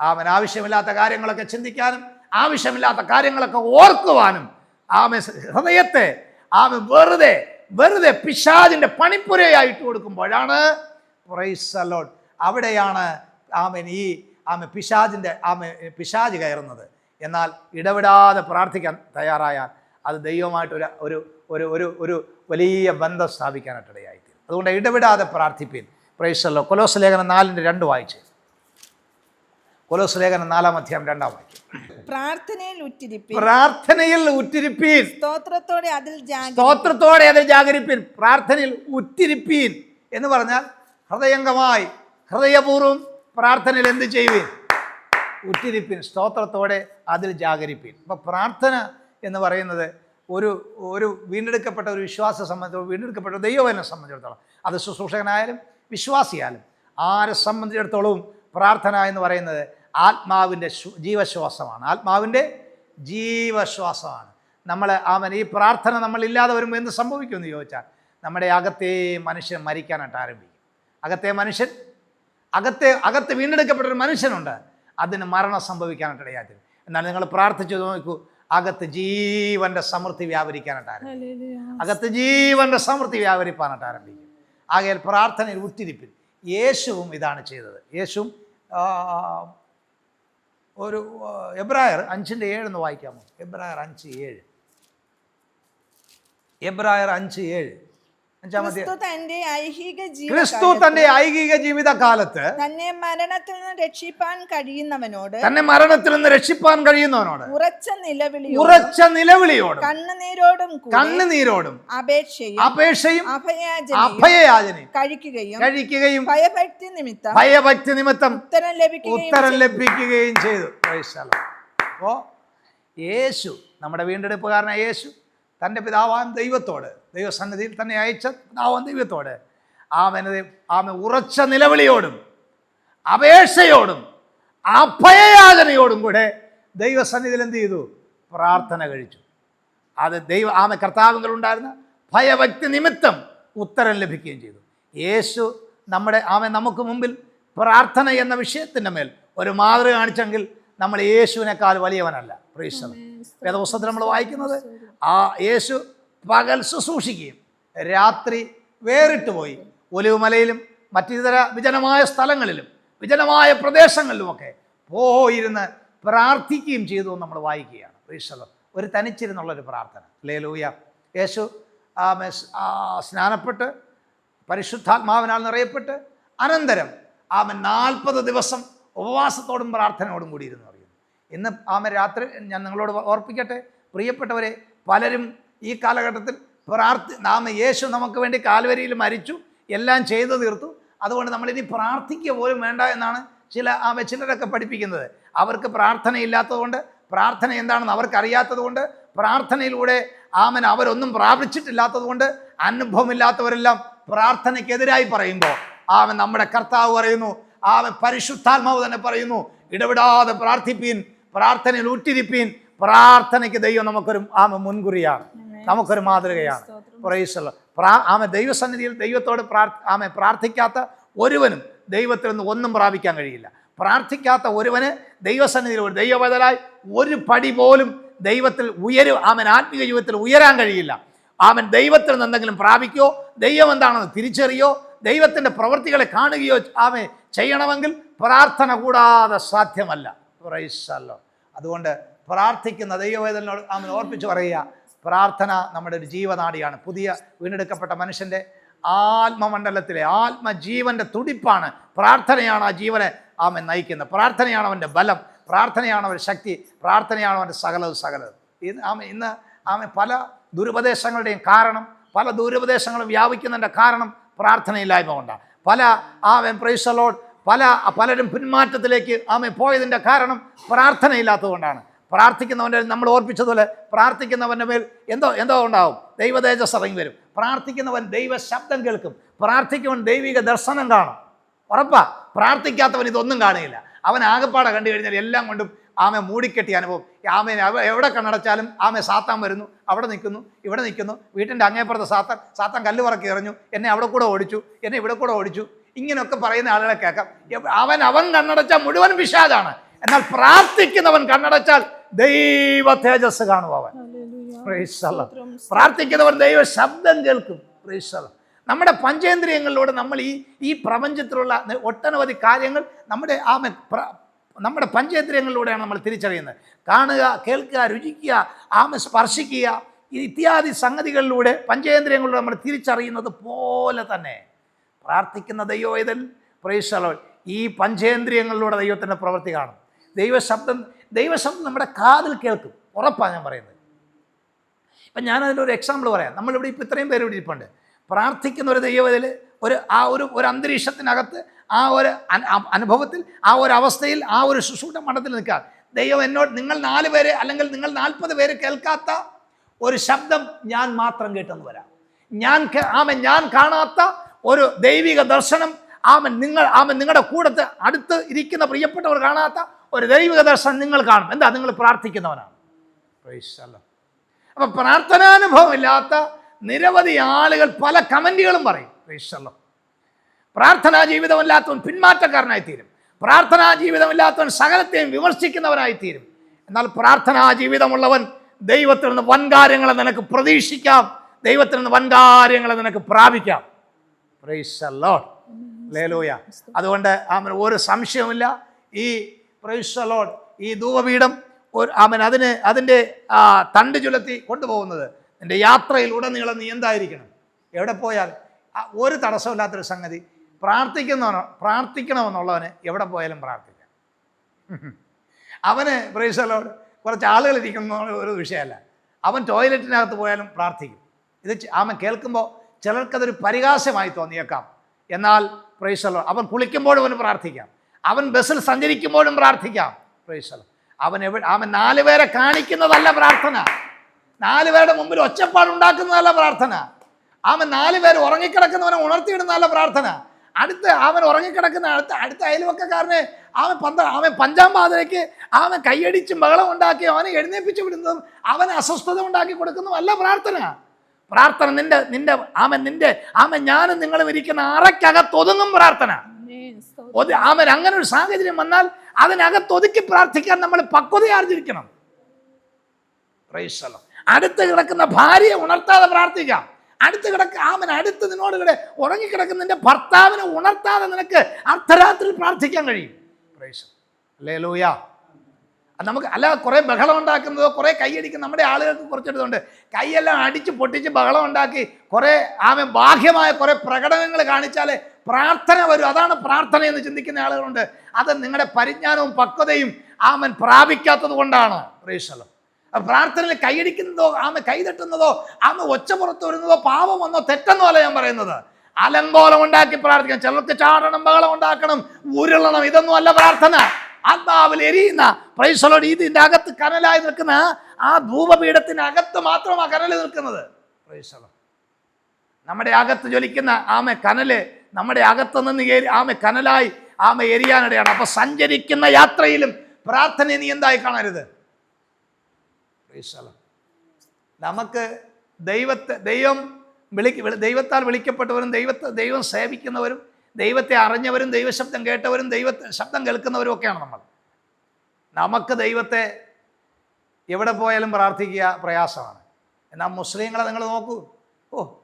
അവൻ ആവശ്യമില്ലാത്ത കാര്യങ്ങളൊക്കെ ചിന്തിക്കാനും ആവശ്യമില്ലാത്ത കാര്യങ്ങളൊക്കെ ഓർക്കുവാനും ആമ ഹൃദയത്തെ ആമ വെറുതെ വെറുതെ പിശാജിന്റെ പണിപ്പുരയായിട്ട് കൊടുക്കുമ്പോഴാണ് പ്രൈസലോഡ് അവിടെയാണ് ആമൻ ഈ ആമ പിശാജിന്റെ ആമ പിശാജ് കയറുന്നത്. എന്നാൽ ഇടപെടാതെ പ്രാർത്ഥിക്കാൻ തയ്യാറായാൽ അത് ദൈവമായിട്ട് ഒരു ഒരു ഒരു ഒരു ഒരു വലിയ ബന്ധം സ്ഥാപിക്കാനായിട്ടിടയായിത്തീരും. അതുകൊണ്ട് ഇടപെടാതെ പ്രാർത്ഥിപ്പീൻ. പ്രൈസല്ലോ കൊലോസ് ലേഖനം നാലിന്റെ രണ്ട് വായിച്ച്. കൊലോസ് ലേഖനം നാലാം അധ്യായം രണ്ടാം വാക്യം. പ്രാർത്ഥനയിൽ ഉറ്റിരിപ്പിൻ. പ്രാർത്ഥനയിൽ ഉറ്റിരിപ്പീൻ. സ്തോത്രത്തോടെ അതിൽ സ്തോത്രത്തോടെ അതിൽ ജാഗരിപ്പീൻ. പ്രാർത്ഥനയിൽ ഉറ്റിരിപ്പീൻ എന്ന് പറഞ്ഞാൽ ഹൃദയംഗമായി ഹൃദയപൂർവം പ്രാർത്ഥനയിൽ എന്ത് ചെയ്യുവീൻ? ഉറ്റിരിപ്പിൻ. സ്തോത്രത്തോടെ അതിൽ ജാഗരിപ്പീൻ. അപ്പം പ്രാർത്ഥന എന്ന് പറയുന്നത് ഒരു ഒരു വീണ്ടെടുക്കപ്പെട്ട ഒരു വിശ്വാസ സംബന്ധിച്ചോ വീണ്ടെടുക്കപ്പെട്ട ദൈവവനെ സംബന്ധിച്ചിടത്തോളം. അത് ശുശ്രൂഷകനായാലും വിശ്വാസിയായാലും ആരെ സംബന്ധിച്ചിടത്തോളവും പ്രാർത്ഥന എന്ന് പറയുന്നത് ആത്മാവിന്റെ ശ്വ- ജീവശ്വാസമാണ്. ആത്മാവിന്റെ ജീവശ്വാസമാണ്. നമ്മൾ അവൻ ഈ പ്രാർത്ഥന നമ്മളില്ലാതെ വരുമ്പോൾ എന്ത് സംഭവിക്കുമെന്ന് ചോദിച്ചാൽ നമ്മുടെ അകത്തെ മനുഷ്യൻ മരിക്കാനായിട്ട് ആരംഭിക്കും. അകത്തെ മനുഷ്യൻ അകത്തെ അകത്ത് വീണ്ടെടുക്കപ്പെട്ട ഒരു മനുഷ്യനുണ്ട്. അതിന് മരണം സംഭവിക്കാനായിട്ട് ഇടയാത്തത് എന്നാൽ നിങ്ങൾ പ്രാർത്ഥിച്ചു നോക്കൂ അകത്ത് ജീവന്റെ സമൃദ്ധി വ്യാപരിക്കാനായിട്ട് ആരംഭിക്കും. അകത്ത് ജീവന്റെ സമൃദ്ധി വ്യാപരിപ്പാനായിട്ട് ആരംഭിക്കും. ആകയാൽ പ്രാർത്ഥനയിൽ ഉറ്റിരിപ്പിൽ യേശുവും ഇതാണ് ചെയ്തത്. യേശുവും ഒരു എബ്രായർ അഞ്ചിന്റെ ഏഴെന്ന് വായിക്കാമോ? എബ്രായർ അഞ്ച് ഏഴ്. എബ്രായർ അഞ്ച് ഏഴ്. ക്രിസ്തു തന്റെ ഐഹിക ക്രിസ്തു കാലത്ത് തന്റെ ഐഹിക ജീവിതകാലത്ത് തന്നെ മരണത്തിൽ നിന്ന് രക്ഷിപ്പാൻ കഴിയുന്നവനോട് തന്നെ മരണത്തിൽ നിന്ന് രക്ഷിപ്പാൻ കഴിയുന്നവനോട് ഉറച്ച നിലവിളി ഉറച്ച നിലവിളിയോട് കണ്ണുനീരോടും കണ്ണുനീരോടും അപേക്ഷയും അപേക്ഷയും അഭയയാചനയും കഴിക്കുകയും കഴിക്കുകയും ഭയഭക്തി നിമിത്തം ഭയഭക്തി നിമിത്തം ഉത്തരം ലഭിക്കുകയും ഉത്തരം ലഭിക്കുകയും ചെയ്തു. അപ്പോ യേശു നമ്മുടെ വീണ്ടെടുപ്പുകാരനായ യേശു തന്റെ പിതാവാൻ ദൈവത്തോട് ദൈവസന്നിധിയിൽ തന്നെ അയച്ച പിതാവാൻ ദൈവത്തോട്. ആമന ആമ ഉറച്ച നിലവിളിയോടും അപേക്ഷയോടും അഭയയാചനയോടും കൂടെ ദൈവസന്നിധിയിൽ എന്ത് ചെയ്തു? പ്രാർത്ഥന കഴിച്ചു. അത് ദൈവ ആമ കർത്താവുകളുണ്ടായിരുന്ന ഭയഭക്തി നിമിത്തം ഉത്തരം ലഭിക്കുകയും ചെയ്തു. യേശു നമ്മുടെ ആമ നമുക്ക് മുമ്പിൽ പ്രാർത്ഥന എന്ന വിഷയത്തിന്റെ മേൽ ഒരു മാതൃക കാണിച്ചെങ്കിൽ നമ്മൾ യേശുവിനേക്കാൾ വലിയവനല്ല. പ്രീശ്വരം വേദപുസ്തകത്തിൽ നമ്മൾ വായിക്കുന്നത് ആ യേശു പകൽ ശുശ്രൂഷിക്കുകയും രാത്രി വേറിട്ട് പോയി. ഒലിവുമലയിലും മറ്റിതര വിജനമായ സ്ഥലങ്ങളിലും വിജനമായ പ്രദേശങ്ങളിലുമൊക്കെ പോയിരുന്ന് പ്രാർത്ഥിക്കുകയും ചെയ്തു എന്ന് നമ്മൾ വായിക്കുകയാണ്. ഈശ്വലം ഒരു തനിച്ചിരുന്നുള്ളൊരു പ്രാർത്ഥന. അല്ലേ ലൂയ യേശു സ്നാനപ്പെട്ട് പരിശുദ്ധാത്മാവിനാൽ നിറയപ്പെട്ട് അനന്തരം ആമൻ നാൽപ്പത് ദിവസം ഉപവാസത്തോടും പ്രാർത്ഥനയോടും കൂടി കൂടിയിരുന്നു അറിയുന്നു ഇന്ന് ആമ രാത്രി ഞാൻ നിങ്ങളോട് ഓർപ്പിക്കട്ടെ. പ്രിയപ്പെട്ടവരെ പലരും ഈ കാലഘട്ടത്തിൽ പ്രാർത്ഥി നാമ യേശു നമുക്ക് വേണ്ടി കാൽവരിയിൽ മരിച്ചു എല്ലാം ചെയ്തു തീർത്തു. അതുകൊണ്ട് നമ്മളിനി പ്രാർത്ഥിക്കുക പോലും വേണ്ട എന്നാണ് ചില ആ ചിലരൊക്കെ പഠിപ്പിക്കുന്നത്. അവർക്ക് പ്രാർത്ഥനയില്ലാത്തതുകൊണ്ട് പ്രാർത്ഥന എന്താണെന്ന് അവർക്കറിയാത്തതുകൊണ്ട് പ്രാർത്ഥനയിലൂടെ ആമൻ അവരൊന്നും പ്രാപിച്ചിട്ടില്ലാത്തതുകൊണ്ട് അനുഭവമില്ലാത്തവരെല്ലാം പ്രാർത്ഥനയ്ക്കെതിരായി പറയുമ്പോൾ ആമൻ നമ്മുടെ കർത്താവ് പറയുന്നു ആമൻ പരിശുദ്ധാത്മാവ് തന്നെ പറയുന്നു ഇടപെടാതെ പ്രാർത്ഥിപ്പീൻ പ്രാർത്ഥനയിൽ ഉറ്റിരിപ്പീൻ പ്രാർത്ഥനയ്ക്ക് ദൈവം നമുക്കൊരു ആമ മുൻകുറിയാണ്. നമുക്കൊരു മാതൃകയാണ്. പ്രൈസുള്ള. പ്രാ ആമ ദൈവസന്നിധിയിൽ ദൈവത്തോട് പ്രാർ ആമ പ്രാർത്ഥിക്കാത്ത ഒരുവനും ദൈവത്തിൽ നിന്ന് ഒന്നും പ്രാപിക്കാൻ കഴിയില്ല. പ്രാർത്ഥിക്കാത്ത ഒരുവന് ദൈവസന്നിധിയിൽ ഒരു ദൈവബദലായി ഒരു പടി പോലും ദൈവത്തിൽ ഉയരും ആമൻ ആത്മീയ ജീവിതത്തിൽ ഉയരാൻ കഴിയില്ല. ആമൻ ദൈവത്തിൽ നിന്ന് എന്തെങ്കിലും പ്രാപിക്കുകയോ ദൈവം എന്താണെന്ന് തിരിച്ചറിയോ ദൈവത്തിന്റെ പ്രവൃത്തികളെ കാണുകയോ ആമെ ചെയ്യണമെങ്കിൽ പ്രാർത്ഥന കൂടാതെ സാധ്യമല്ല. പ്രൈസല്ലോ. അതുകൊണ്ട് പ്രാർത്ഥിക്കുന്ന ദൈവവേദനോട് ആമൻ ഓർപ്പിച്ച് പറയുക. പ്രാർത്ഥന നമ്മുടെ ഒരു ജീവനാടിയാണ്. പുതിയ വീണ്ടെടുക്കപ്പെട്ട മനുഷ്യന്റെ ആത്മമണ്ഡലത്തിലെ ആത്മജീവന്റെ തുടിപ്പാണ് പ്രാർത്ഥനയാണ് ആ ജീവനെ ആമൻ നയിക്കുന്നത്. പ്രാർത്ഥനയാണ് അവന്റെ ബലം. പ്രാർത്ഥനയാണ് അവന്റെ ശക്തി. പ്രാർത്ഥനയാണ് അവന്റെ സകലത് സകലത്. ഇന്ന് ആമ ഇന്ന് ആമ പല ദുരുപദേശങ്ങളുടെയും കാരണം പല ദുരുപദേശങ്ങളും വ്യാപിക്കുന്നതിന്റെ കാരണം പ്രാർത്ഥനയില്ലായ്മ കൊണ്ടാണ്. പല ആമൻ പ്രൈസലോഡ് പല പലരും പിന്മാറ്റത്തിലേക്ക് ആമ പോയതിന്റെ കാരണം പ്രാർത്ഥനയില്ലാത്തതുകൊണ്ടാണ് പ്രാർത്ഥിക്കുന്നവന്റെ നമ്മൾ ഓർപ്പിച്ചതുപോലെ പ്രാർത്ഥിക്കുന്നവന്റെ മേൽ എന്തോ എന്തോ ഉണ്ടാവും. ദൈവതേജസ് ഇറങ്ങി വരും. പ്രാർത്ഥിക്കുന്നവൻ ദൈവ ശബ്ദം കേൾക്കും. പ്രാർത്ഥിക്കുന്നവൻ ദൈവിക ദർശനം കാണും. ഉറപ്പാ. പ്രാർത്ഥിക്കാത്തവൻ ഇതൊന്നും കാണുകയില്ല അവൻ ആകപ്പാടെ കണ്ടു കഴിഞ്ഞാൽ എല്ലാം കൊണ്ടും ആമെ മൂടിക്കെട്ടിയ അനുഭവം. ആമെ എവിടെ കണ്ണടച്ചാലും ആമെ സാത്താൻ വരുന്നു. അവിടെ നിൽക്കുന്നു ഇവിടെ നിൽക്കുന്നു. വീട്ടിന്റെ അങ്ങേപ്പുറത്ത് സാത്താൻ സാത്താൻ കല്ല് പറക്കി എറിഞ്ഞു. എന്നെ അവിടെ കൂടെ ഓടിച്ചു എന്നെ ഇവിടെ കൂടെ ഓടിച്ചു. ഇങ്ങനെയൊക്കെ പറയുന്ന ആളുകളെ കേൾക്കാം. അവൻ അവൻ കണ്ണടച്ചാൽ മുഴുവൻ വിഷാദാണ് എന്നാൽ പ്രാർത്ഥിക്കുന്നവൻ കണ്ണടച്ചാൽ ദൈവ തേജസ് കാണും അവൻ. പ്രാർത്ഥിക്കുന്നവർ ദൈവ ശബ്ദം കേൾക്കും. നമ്മുടെ പഞ്ചേന്ദ്രിയങ്ങളിലൂടെ നമ്മൾ ഈ ഈ പ്രപഞ്ചത്തിലുള്ള ഒട്ടനവധി കാര്യങ്ങൾ നമ്മുടെ ആ നമ്മുടെ പഞ്ചേന്ദ്രിയങ്ങളിലൂടെയാണ് നമ്മൾ തിരിച്ചറിയുന്നത്. കാണുക കേൾക്കുക രുചിക്കുക ആമ സ്പർശിക്കുക ഇത്യാദി സംഗതികളിലൂടെ പഞ്ചേന്ദ്രിയങ്ങളിലൂടെ നമ്മൾ തിരിച്ചറിയുന്നത് പോലെ തന്നെ. പ്രാർത്ഥിക്കുന്ന ദൈവം ഇതൽ പ്രേക്ഷകൾ ഈ പഞ്ചേന്ദ്രിയങ്ങളിലൂടെ ദൈവത്തിന്റെ പ്രവൃത്തി കാണും. ദൈവശബ്ദം ദൈവശബ്ദം നമ്മുടെ കാതിൽ കേൾക്കും. ഉറപ്പാണ് ഞാൻ പറയുന്നത്. ഇപ്പം ഞാനതിന്റെ ഒരു എക്സാമ്പിൾ പറയാം. നമ്മളിവിടെ ഇപ്പോൾ ഇത്രയും പേര് ഇവിടെ ഇരിപ്പുണ്ട്. പ്രാർത്ഥിക്കുന്ന ഒരു ദൈവത്തിൽ ഒരു ആ ഒരു ഒരു അന്തരീക്ഷത്തിനകത്ത് ആ ഒരു അനുഭവത്തിൽ ആ ഒരു അവസ്ഥയിൽ ആ ഒരു ശുശ്രൂഷ മണത്തിൽ നിൽക്കുക ദൈവം എന്നോട് നിങ്ങൾ നാല് പേര് അല്ലെങ്കിൽ നിങ്ങൾ നാൽപ്പത് പേര് കേൾക്കാത്ത ഒരു ശബ്ദം ഞാൻ മാത്രം കേട്ടെന്ന് വരാം. ഞാൻ ആമ ഞാൻ കാണാത്ത ഒരു ദൈവിക ദർശനം ആമൻ നിങ്ങൾ ആമൻ നിങ്ങളുടെ കൂടത്ത് അടുത്ത് ഇരിക്കുന്ന പ്രിയപ്പെട്ടവർ കാണാത്ത ഒരു ദൈവിക ദർശനം നിങ്ങൾ കാണും. എന്താ? നിങ്ങൾ പ്രാർത്ഥിക്കുന്നവനാണ്. അപ്പൊ പ്രാർത്ഥനാനുഭവം ഇല്ലാത്ത നിരവധി ആളുകൾ പല കമന്റുകളും പറയും. Lord. പ്രാർത്ഥനാ ജീവിതമില്ലാത്തവൻ പിന്മാറ്റക്കാരനായി തീരും പ്രാർത്ഥനാ ജീവിതമില്ലാത്തവൻ സകലത്തെയും വിമർശിക്കുന്നവനായി തീരും എന്നാൽ പ്രാർത്ഥനാ ജീവിതമുള്ളവൻ ദൈവത്തിൽ നിന്ന് വൻകാര്യങ്ങളെ നിനക്ക് പ്രതീക്ഷിക്കാം. ദൈവത്തിൽ നിന്ന് വൻകാര്യങ്ങളെ നിനക്ക് പ്രാപിക്കാം. The Lord. Hallelujah. അതുകൊണ്ട് ആ ഒരു സംശയവുമില്ല. ഈ പ്രൈസ് the Lord. ഈ ധൂപപീഠം ഒരു ആമൻ അതിന് അതിന്റെ തണ്ട് ചുലത്തി കൊണ്ടുപോകുന്നത്. എന്റെ യാത്രയിൽ ഉടനീളം നീ എന്തായിരിക്കണം? എവിടെ പോയാൽ? ഒരു തടസ്സമില്ലാത്തൊരു സംഗതി. പ്രാർത്ഥിക്കുന്നവനോ പ്രാർത്ഥിക്കണമെന്നുള്ളവന് എവിടെ പോയാലും പ്രാർത്ഥിക്കാം. അവന് പ്രൈസലോട് കുറച്ച് ആളുകൾ ഇരിക്കുന്ന ഒരു വിഷയമല്ല. അവൻ ടോയ്ലറ്റിനകത്ത് പോയാലും പ്രാർത്ഥിക്കും. ഇത് അവൻ കേൾക്കുമ്പോൾ ചിലർക്കതൊരു പരിഹാസമായി തോന്നിയേക്കാം. എന്നാൽ പ്രൈസലോ അവൻ കുളിക്കുമ്പോഴും അവന് പ്രാർത്ഥിക്കാം. അവൻ ബസ്സിൽ സഞ്ചരിക്കുമ്പോഴും പ്രാർത്ഥിക്കാം. അവൻ എവിടെ അവൻ നാല് പേരെ കാണിക്കുന്നതല്ല പ്രാർത്ഥന. നാല് പേരുടെ മുമ്പിൽ ഒച്ചപ്പാടുണ്ടാക്കുന്നതല്ല പ്രാർത്ഥന. അവൻ നാല് പേര് ഉറങ്ങിക്കിടക്കുന്നവനെ ഉണർത്തിയിടുന്നതല്ല പ്രാർത്ഥന. അടുത്ത് അവൻ ഉറങ്ങിക്കിടക്കുന്ന അടുത്ത അടുത്ത അയൽവക്കക്കാരനെ അവൻ പന്ത അവൻ പഞ്ചാം പാതിരയ്ക്ക് അവൻ കൈയടിച്ച് ബഹളം ഉണ്ടാക്കി അവനെ എഴുന്നേപ്പിച്ച് വിടുന്നതും അവൻ അസ്വസ്ഥത ഉണ്ടാക്കി കൊടുക്കുന്നതും അല്ല പ്രാർത്ഥന. പ്രാർത്ഥന നിന്റെ നിന്റെ ആമൻ നിന്റെ ആമൻ ഞാനും നിങ്ങളും ഇരിക്കുന്ന അറയ്ക്കകത്തൊതുങ്ങും പ്രാർത്ഥന. ആമേൻ. അങ്ങനെ ഒരു സാഹചര്യം വന്നാൽ അതിനകത്ത് ഒതുക്കി പ്രാർത്ഥിക്കാൻ നമ്മൾ പക്വതയാർജിരിക്കണം. അടുത്ത് കിടക്കുന്ന ഭാര്യയെ ഉണർത്താതെ പ്രാർത്ഥിക്കാം. അടുത്ത് കിടക്ക ആമൻ. അടുത്ത് നിന്നോട് ഇവിടെ ഉറങ്ങിക്കിടക്കുന്ന നിന്റെ ഭർത്താവിനെ ഉണർത്താതെ നിനക്ക് അർദ്ധരാത്രി പ്രാർത്ഥിക്കാൻ കഴിയും. അല്ലേ ലൂയ നമുക്ക് അല്ല കുറേ ബഹളം ഉണ്ടാക്കുന്നതോ കുറേ കൈയടിക്കുന്ന നമ്മുടെ ആളുകൾക്ക് കുറച്ചെടുത്തുണ്ട്. കൈയെല്ലാം അടിച്ച് പൊട്ടിച്ച് ബഹളം ഉണ്ടാക്കി കുറേ ആമൻ ബാഹ്യമായ കുറേ പ്രകടനങ്ങൾ കാണിച്ചാൽ പ്രാർത്ഥന വരും. അതാണ് പ്രാർത്ഥന എന്ന് ചിന്തിക്കുന്ന ആളുകളുണ്ട്. അത് നിങ്ങളുടെ പരിജ്ഞാനവും പക്വതയും ആമൻ പ്രാപിക്കാത്തത് കൊണ്ടാണ്. പ്രേക്ഷലം പ്രാർത്ഥനയിൽ കൈയടിക്കുന്നതോ ആമ കൈതട്ടുന്നതോ ആമ ഒച്ച പുറത്ത് വരുന്നതോ പാപമെന്നോ തെറ്റെന്നോ അല്ല ഞാൻ പറയുന്നത്. അലങ്കോലം ഉണ്ടാക്കി പ്രാർത്ഥിക്കണം. ചിലർക്ക് ചാടണം ബഹളം ഉണ്ടാക്കണം ഉരുളണം ഇതൊന്നും അല്ല പ്രാർത്ഥന. ആത്മാവിൽ എരിയുന്ന പ്രൈസലോട് ഇതിന്റെ അകത്ത് കനലായി നിൽക്കുന്ന ആ ധൂപപീഠത്തിനകത്ത് മാത്രമാണ് കനൽ നിൽക്കുന്നത്. പ്രൈസലോ. നമ്മുടെ അകത്ത് ജ്വലിക്കുന്ന ആമ കനൽ നമ്മുടെ അകത്ത് നിന്ന് ആമ കനലായി ആമ എരിയാനിടയാണ്. അപ്പൊ സഞ്ചരിക്കുന്ന യാത്രയിലും പ്രാർത്ഥന നീ എന്തായി കാണരുത്? നമുക്ക് ദൈവത്തെ ദൈവം വിളി- ദൈവത്താൽ വിളിക്കപ്പെട്ടവരും ദൈവത്തെ ദൈവം സേവിക്കുന്നവരും ദൈവത്തെ അറിഞ്ഞവരും ദൈവശബ്ദം കേട്ടവരും ദൈവ ശബ്ദം കേൾക്കുന്നവരും ഒക്കെയാണ് നമ്മൾ. നമുക്ക് ദൈവത്തെ എവിടെ പോയാലും പ്രാർത്ഥിക്കുക പ്രയാസമാണ്. എന്നാൽ മുസ്ലിങ്ങളെ നിങ്ങൾ നോക്കൂ. ഓ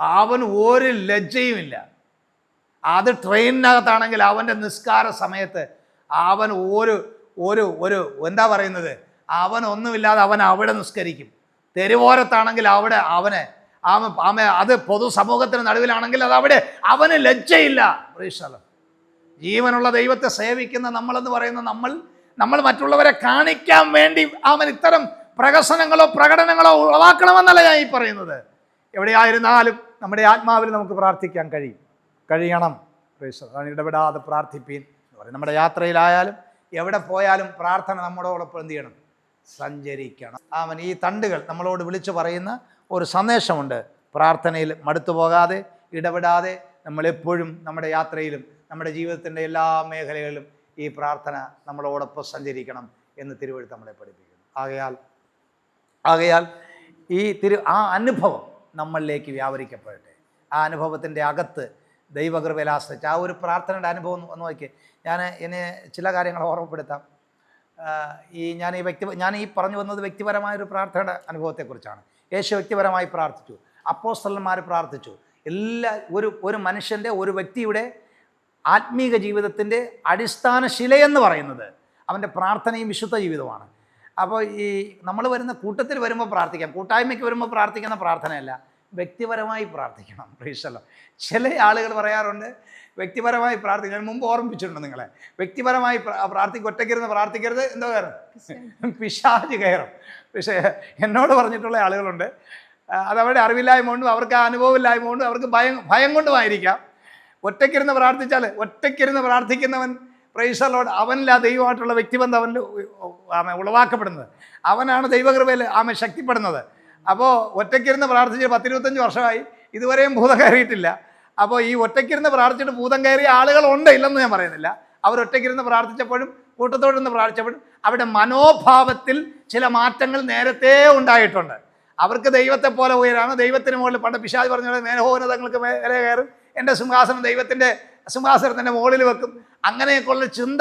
അവൻ ഒരു ലജ്ജയുമില്ല അത് ട്രെയിനിനകത്താണെങ്കിൽ അവന്റെ നിസ്കാര സമയത്ത് അവൻ ഒരു ഒരു ഒരു എന്താ പറയുന്നത്? അവൻ ഒന്നുമില്ലാതെ അവൻ അവിടെ നിസ്കരിക്കും. തെരുവോരത്താണെങ്കിൽ അവിടെ അവന് ആമ ആമ അത് പൊതുസമൂഹത്തിന് നടുവിലാണെങ്കിൽ അത് അവിടെ അവന് ലജ്ജയില്ല. ജീവനുള്ള ദൈവത്തെ സേവിക്കുന്ന നമ്മളെന്ന് പറയുന്ന നമ്മൾ നമ്മൾ മറ്റുള്ളവരെ കാണിക്കാൻ വേണ്ടി അവൻ ഇത്തരം പ്രകസനങ്ങളോ പ്രകടനങ്ങളോ ഉളവാക്കണമെന്നല്ല ഞാൻ ഈ പറയുന്നത്. എവിടെയായിരുന്നാലും നമ്മുടെ ആത്മാവിൽ നമുക്ക് പ്രാർത്ഥിക്കാൻ കഴിയും. കഴിയണം. അതാണ് ഇടപെടാതെ പ്രാർത്ഥിപ്പീൻ എന്ന് പറയും നമ്മുടെ യാത്രയിലായാലും എവിടെ പോയാലും പ്രാർത്ഥന നമ്മളോടൊപ്പം എന്ത് ചെയ്യണം? സഞ്ചരിക്കണം. അവൻ ഈ തണ്ടുകൾ നമ്മളോട് വിളിച്ചു പറയുന്ന ഒരു സന്ദേശമുണ്ട്. പ്രാർത്ഥനയിൽ മടുത്തു പോകാതെ ഇടപെടാതെ നമ്മളെപ്പോഴും നമ്മുടെ യാത്രയിലും നമ്മുടെ ജീവിതത്തിന്റെ എല്ലാ മേഖലകളിലും ഈ പ്രാർത്ഥന നമ്മളോടൊപ്പം സഞ്ചരിക്കണം എന്ന് തിരുവഴുത്ത് നമ്മളെ പഠിപ്പിക്കുന്നു. ആകയാൽ ആകയാൽ ഈ തിരു ആ അനുഭവം നമ്മളിലേക്ക് വ്യാപരിക്കപ്പെടട്ടെ. ആ അനുഭവത്തിന്റെ അകത്ത് ദൈവകൃപയിൽ ആശ്രയിച്ച് ആ ഒരു പ്രാർത്ഥനയുടെ അനുഭവം ഒന്ന് നോക്കി ഞാൻ എന്നെ ചില കാര്യങ്ങൾ ഓർമ്മപ്പെടുത്താം. ഈ ഞാൻ ഈ വ്യക്തി ഞാൻ ഈ പറഞ്ഞു വന്നത് വ്യക്തിപരമായ ഒരു പ്രാർത്ഥനയുടെ അനുഭവത്തെക്കുറിച്ചാണ്. യേശു വ്യക്തിപരമായി പ്രാർത്ഥിച്ചു. അപ്പോസ്തലന്മാർ പ്രാർത്ഥിച്ചു. എല്ലാ ഒരു ഒരു മനുഷ്യന്റെ ഒരു വ്യക്തിയുടെ ആത്മീക ജീവിതത്തിന്റെ അടിസ്ഥാന ശിലയെന്ന് പറയുന്നത് അവന്റെ പ്രാർത്ഥനയും വിശുദ്ധ ജീവിതമാണ്. അപ്പോൾ ഈ നമ്മൾ വരുന്ന കൂട്ടത്തിൽ വരുമ്പോൾ പ്രാർത്ഥിക്കാം. കൂട്ടായ്മയ്ക്ക് വരുമ്പോൾ പ്രാർത്ഥിക്കുന്ന പ്രാർത്ഥനയല്ല. വ്യക്തിപരമായി പ്രാർത്ഥിക്കണം. പ്രൈസല്ലോ ചില ആളുകൾ പറയാറുണ്ട് വ്യക്തിപരമായി പ്രാർത്ഥിക്കും ഞാൻ മുമ്പ് ഓർമ്മിച്ചിട്ടുണ്ട് നിങ്ങളെ. വ്യക്തിപരമായി പ്രാർത്ഥിക്കും ഒറ്റയ്ക്കിരുന്ന് പ്രാർത്ഥിക്കരുത് എന്തോ കയറും. പിശാജ് കയറും. പക്ഷേ എന്നോട് പറഞ്ഞിട്ടുള്ള ആളുകളുണ്ട് അതവരുടെ അറിവില്ലായ്മ കൊണ്ടും അവർക്ക് ആ അനുഭവമില്ലായ്മ കൊണ്ടും അവർക്ക് ഭയം ഭയം കൊണ്ടുമായിരിക്കാം. ഒറ്റയ്ക്കിരുന്ന് പ്രാർത്ഥിച്ചാൽ ഒറ്റയ്ക്കിരുന്ന് പ്രാർത്ഥിക്കുന്നവൻ പ്രൈസലോട് അവനിൽ ആ ദൈവമായിട്ടുള്ള വ്യക്തിബന്ധം അവനിൽ ഉളവാക്കപ്പെടുന്നത്. അവനാണ് ദൈവകൃപയിൽ ആമ ശക്തിപ്പെടുന്നത്. അപ്പോൾ ഒറ്റയ്ക്കിരുന്ന് പ്രാർത്ഥിച്ച് പത്തിരുപത്തഞ്ച് വർഷമായി. ഇതുവരെയും ഭൂതം കയറിയിട്ടില്ല. അപ്പോൾ ഈ ഒറ്റയ്ക്കിരുന്ന് പ്രാർത്ഥിച്ചിട്ട് ഭൂതം കയറിയ ആളുകളുണ്ട് ഇല്ലെന്ന് ഞാൻ പറയുന്നില്ല. അവർ ഒറ്റയ്ക്കിരുന്ന് പ്രാർത്ഥിച്ചപ്പോഴും കൂട്ടത്തോടിരുന്ന് പ്രാർത്ഥിച്ചപ്പോഴും അവരുടെ മനോഭാവത്തിൽ ചില മാറ്റങ്ങൾ നേരത്തെ ഉണ്ടായിട്ടുണ്ട്. അവർക്ക് ദൈവത്തെ പോലെ ഉയരാണ് ദൈവത്തിന് മുകളിൽ പണ്ട് പിശാജ് പറഞ്ഞ പോലെ മേഘോന്നതങ്ങൾക്ക് മേലെ കയറും. എന്റെ സിംഹാസനം ദൈവത്തിന്റെ സിംഹാസനത്തിന്റെ മുകളിൽ വെക്കും. അങ്ങനെയൊക്കെയുള്ള ചിന്ത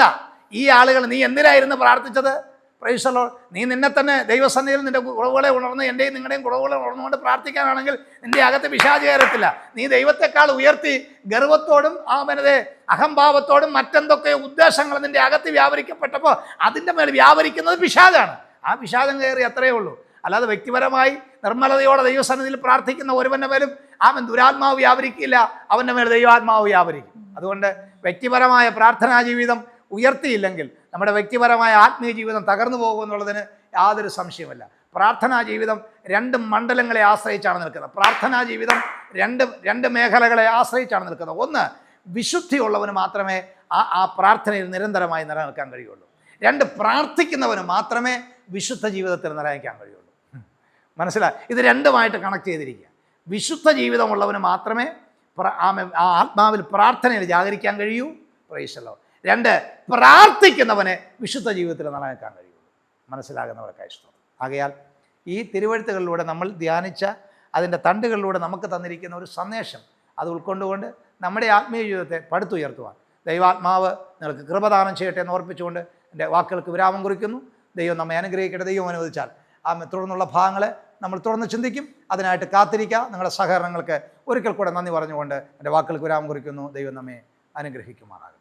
ഈ ആളുകൾ നീ എന്തിനായിരുന്നു പ്രാർത്ഥിച്ചത്? പ്രൈസലോ നീ നിന്നെ തന്നെ ദൈവസന്നിധിയിൽ നിന്റെ കുറവുകളെ ഉണർന്ന് എന്റെയും നിങ്ങളുടെയും കുറവുകളെ ഉണർന്നുകൊണ്ട് പ്രാർത്ഥിക്കാനാണെങ്കിൽ നിന്റെ അകത്ത് പിശാച് കയറത്തില്ല. നീ ദൈവത്തെക്കാൾ ഉയർത്തി ഗർവത്തോടും ആ മനതെ അഹംഭാവത്തോടും മറ്റെന്തൊക്കെ ഉദ്ദേശങ്ങൾ നിന്റെ അകത്ത് വ്യാപരിക്കപ്പെട്ടപ്പോൾ അതിന്റെ മേൽ വ്യാപരിക്കുന്നത് പിശാചാണ്. ആ വിഷാദം കയറി അത്രയേ ഉള്ളൂ. അല്ലാതെ വ്യക്തിപരമായി നിർമ്മലതയോടെ ദൈവസന്നിധിയിൽ പ്രാർത്ഥിക്കുന്ന ഒരുവന്റെ മേലും അവൻ ദുരാത്മാവ് വ്യാപരിക്കില്ല. അവന്റെ മേൽ ദൈവാത്മാവ് വ്യാപരിക്കും. അതുകൊണ്ട് വ്യക്തിപരമായ പ്രാർത്ഥനാ ജീവിതം ഉയർത്തിയില്ലെങ്കിൽ നമ്മുടെ വ്യക്തിപരമായ ആത്മീയ ജീവിതം തകർന്നു പോകുമെന്നുള്ളതിന് യാതൊരു സംശയമല്ല. പ്രാർത്ഥനാ ജീവിതം രണ്ട് മണ്ഡലങ്ങളെ ആശ്രയിച്ചാണ് നിൽക്കുന്നത്. പ്രാർത്ഥനാ ജീവിതം രണ്ട് രണ്ട് മേഖലകളെ ആശ്രയിച്ചാണ് നിൽക്കുന്നത്. ഒന്ന് വിശുദ്ധിയുള്ളവന് മാത്രമേ ആ ആ പ്രാർത്ഥനയിൽ നിരന്തരമായി നിലനിൽക്കാൻ കഴിയുള്ളൂ. രണ്ട് പ്രാർത്ഥിക്കുന്നവന് മാത്രമേ വിശുദ്ധ ജീവിതത്തിൽ നിലനിൽക്കാൻ കഴിയുള്ളൂ. മനസ്സിലായി? ഇത് രണ്ടുമായിട്ട് കണക്ട് ചെയ്തിരിക്കുക. വിശുദ്ധ ജീവിതമുള്ളവന് മാത്രമേ ആത്മാവിൽ പ്രാർത്ഥനയിൽ ജാഗരിക്കാൻ കഴിയൂ. പ്രൈസല്ലോ രണ്ട് പ്രാർത്ഥിക്കുന്നവനെ വിശുദ്ധ ജീവിതത്തിൽ നിലനിൽക്കാൻ കഴിയുള്ളൂ. മനസ്സിലാകുന്നവർക്ക് ഇഷ്ടം. ആകയാൽ ഈ തിരുവഴുത്തുകളിലൂടെ നമ്മൾ ധ്യാനിച്ച അതിന്റെ തണ്ടുകളിലൂടെ നമുക്ക് തന്നിരിക്കുന്ന ഒരു സന്ദേശം അത് ഉൾക്കൊണ്ടുകൊണ്ട് നമ്മുടെ ആത്മീയ ജീവിതത്തെ പടുത്തുയർത്തുവാൻ ദൈവാത്മാവ് നിങ്ങൾക്ക് കൃപദാനം ചെയ്യട്ടെ എന്ന് ഓർപ്പിച്ചുകൊണ്ട് എന്റെ വാക്കുകൾക്ക് വിരാമം കുറിക്കുന്നു. ദൈവം നമ്മെ അനുഗ്രഹിക്കട്ടെ. ദൈവം അനുവദിച്ചാൽ ആ തുടർന്നുള്ള ഭാഗങ്ങളെ നമ്മൾ തുടർന്ന് ചിന്തിക്കും. അതിനായിട്ട് കാത്തിരിക്കുക. നിങ്ങളുടെ സഹകരണങ്ങൾക്ക് ഒരിക്കൽ കൂടെ നന്ദി പറഞ്ഞുകൊണ്ട് എന്റെ വാക്കുകൾക്ക് വിരാമം കുറിക്കുന്നു. ദൈവം നമ്മെ അനുഗ്രഹിക്കുമാറാകും